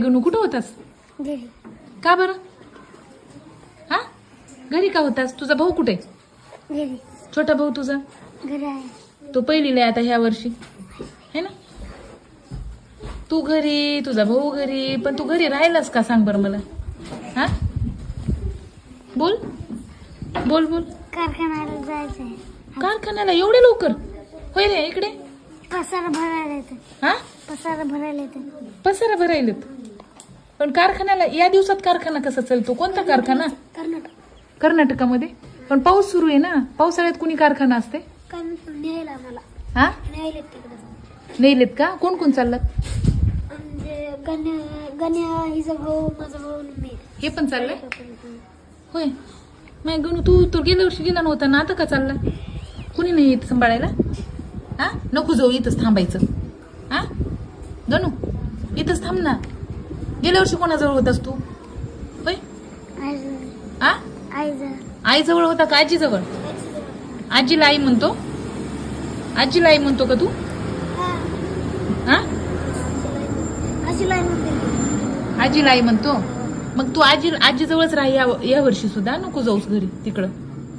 गणू कुठं होतास? घरी. का बरं? हा? घरी का होतास? तुझा भाऊ कुठे? घरी. छोटा भाऊ तुझा? घरी आहे. तो पहिलीला आहे आता ह्या वर्षी. है ना? तू घरी तुझा भाऊ घरी पण तू घरी राहिलास का? सांग बरं मला. हा? बोल. बोल बोल. कारखान्याला जायचं आहे कारखान्याला एवढे लवकर? होय रे इकडे. पसारा भरायला येतं. हा? पसारा भरायला येतं. पसारा भरायलेत. पण कारखान्याला या दिवसात कारखाना कसा चालतो? कोणता कारखाना? कर्नाटक. कर्नाटकामध्ये? पण पाऊस सुरू आहे ना? पावसाळ्यात कुणी कारखाना असते? न्यायला मला हा? न्यायला तिकडं. नेलेत का? कोण कोण चाललात म्हणजे गण्या गण्या हिचा भाऊ माझा भाऊ आणि मी. हे पण चाललंय? होय. नाही गणू तू तर गेल्या वर्षी गेला नव्हता ना? आता का चालला? कुणी नाही येत सांभाळायला? हा? नको जाऊ इथंच थांबायचं. हा? गणू इथंच थांब ना. गेल्या वर्षी कोणाजवळ होतास तू? होय? हा आईजवळ. होता का आजीजवळ? आजीला आई म्हणतो? आजीला आई म्हणतो का तू? हा. आजीला आई म्हणतो. मग तू आजी आजीजवळच राह या या वर्षी सुद्धा. नको जाऊस घरी तिकडं.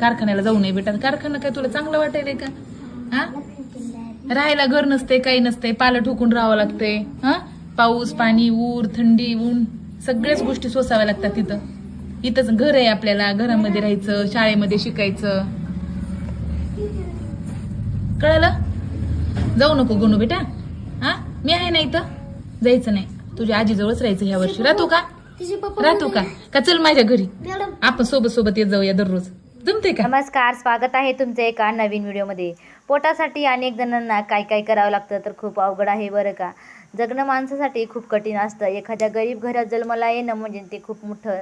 कारखान्याला जाऊ नये बेटा. कारखाना काय तुला चांगलं वाटायलंय का? हा राहायला घर नसते काही नसते पालं ठोकून राहावं लागतंय. हा? पाऊस पाणी ऊर थंडी ऊन सगळ्याच गोष्टी सोसाव्या लागतात तिथं. इथंच घर आहे आपल्याला घरामध्ये राहायचं शाळेमध्ये शिकायचं. कळालं? जाऊ नको गणू बेटा. हा? मी आहे ना इथं? जायचं नाही. तुझ्या आजीजवळच राहायचं ह्या वर्षी. राहतो का? राहतो का? का चल माझ्या घरी. आपण सोबत सोबत येत जाऊया दररोज. जमते का? नमस्कार स्वागत आहे तुमचं एका नवीन व्हिडिओमध्ये. पोटासाठी अनेक जणांना काय काय करावं लागतं तर खूप अवघड आहे बरं का? जगणं माणसासाठी खूप कठीण असतं. एखाद्या गरीब घरात जन्माला येणं म्हणजे ते खूप मोठं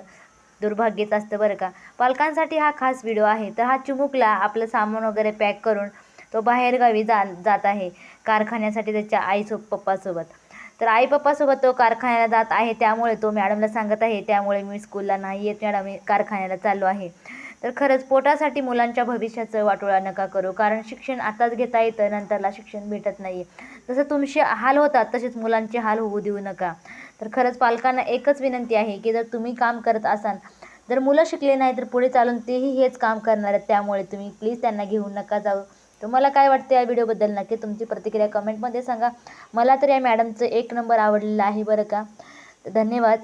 दुर्भाग्यच असतं बरं का. पालकांसाठी हा खास व्हिडिओ आहे. तर हा चिमुकला आपलं सामान वगैरे पॅक करून तो बाहेरगावी जा जात आहे. कारखान्यासाठी त्याच्या आईसो पप्पासोबत. तर आई पप्पासोबत तो कारखान्याला जात आहे. त्यामुळे तो मॅडमला सांगत आहे. त्यामुळे मी स्कूलला नाही येत. मॅडम मी कारखान्याला चाललो आहे. तर खरंच पोटासाठी मुलांच्या भविष्याचं वाटोळा नका करू कारण शिक्षण आताच घेता येतं नंतरला शिक्षण भेटत नाही जसं तुमचे हाल होतात तसेच मुलांचे हाल होऊ देऊ नका. तर खरंच पालकांना एकच विनंती आहे की जर तुम्ही काम करत असाल जर मुलं शिकले नाही तर पुढे चालून तेही हेच काम करणार आहेत. त्यामुळे तुम्ही प्लीज त्यांना घेऊन नका जाऊ. तुम्हाला काय वाटतं या व्हिडिओबद्दल नक्की तुमची प्रतिक्रिया कमेंटमध्ये सांगा. मला तर या मॅडमचं एक नंबर आवडलेलं आहे बरं का. धन्यवाद.